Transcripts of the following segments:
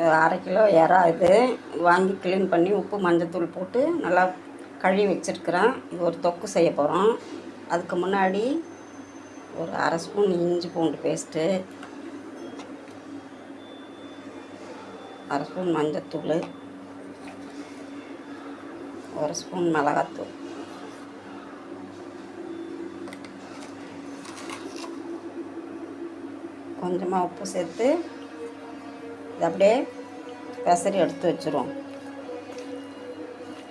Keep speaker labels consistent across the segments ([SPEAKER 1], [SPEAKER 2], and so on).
[SPEAKER 1] அரை கிலோ இறா இது வாங்கி க்ளீன் பண்ணி உப்பு மஞ்சத்தூள் போட்டு நல்லா கழுவி வச்சுருக்கிறேன். இது ஒரு தொக்கு செய்ய போகிறோம் அதுக்கு முன்னாடி ஒரு அரை ஸ்பூன் இஞ்சி பூண்டு பேஸ்ட்டு அரை ஸ்பூன் மஞ்சத்தூள் ஒரு ஸ்பூன் மிளகாத்தூள். கொஞ்சமாக உப்பு சேர்த்து இது அப்படியே பெசரி எடுத்து வச்சுருவோம்.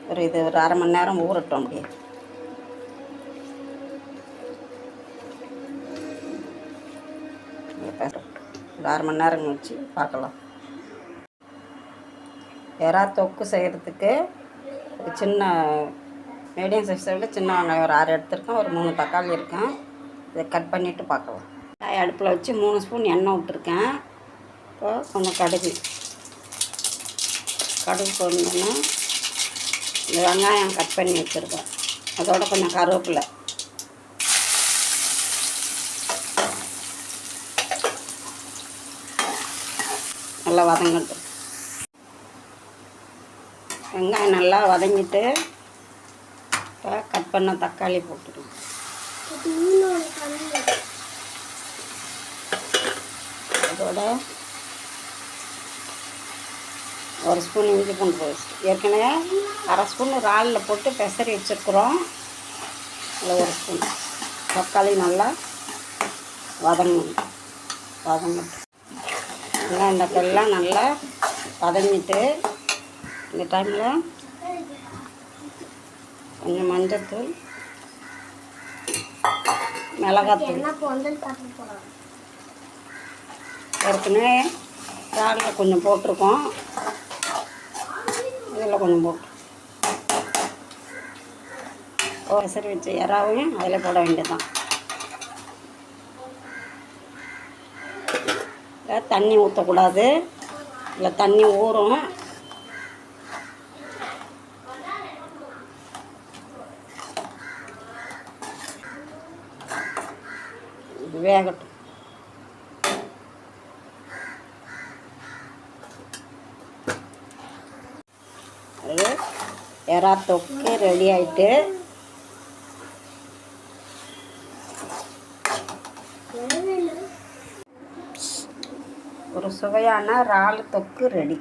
[SPEAKER 1] ஒரு இது ஒரு அரை மணி நேரம் ஊறட்டும் அப்படியே. ஒரு அரை மணி நேரம் கழிச்சு பார்க்கலாம். எறா தொக்கு செய்கிறதுக்கு ஒரு சின்ன மீடியம் சைஸை விட சின்ன வெங்காயம் ஒரு ஆறு எடுத்திருக்கேன். ஒரு மூணு தக்காளி இருக்கேன். இதை கட் பண்ணிவிட்டு பார்க்கலாம். அடுப்பில் வச்சு மூணு ஸ்பூன் எண்ணெய் விட்டுருக்கேன். இப்போ கொஞ்சம் கடுகு. கடுகு போடணும்னா இந்த வெங்காயம் கட் பண்ணி வச்சுருக்கோம். அதோட கொஞ்சம் கருவேப்பிலை. நல்லா வதங்கட்டும். வெங்காயம் நல்லா வதங்கிட்டு இப்போ கட் பண்ண தக்காளி போட்டுக்கணும் அதோட ஒரு ஸ்பூன் இஞ்சி பூண்டு பேஸ்ட் ஏற்கனவே அரை ஸ்பூன் இறாலில் போட்டு பெசரி வச்சுருக்குறோம். அதில் ஒரு ஸ்பூன் தக்காளி நல்லா வதங்கணும். வதங்கட்டும். வெங்காயம் தக்காளிலாம் நல்லா வதங்கிட்டு இந்த டைமில் கொஞ்சம் மஞ்சத்தூள் மிளகாத்தூள். ஏற்கனவே இறாலில் கொஞ்சம் போட்டிருக்கோம். இதில் கொஞ்சம் போட்டு. ஒரு சரி வச்ச இறாவையும் அதில் போட வேண்டியதுதான். தண்ணி ஊற்றக்கூடாது இல்லை தண்ணி ஊறும். வேகட்டும். எறா தொக்கு ரெடி ஆயிட்டு. ஒரு சுவையான இறால் தொக்கு ரெடி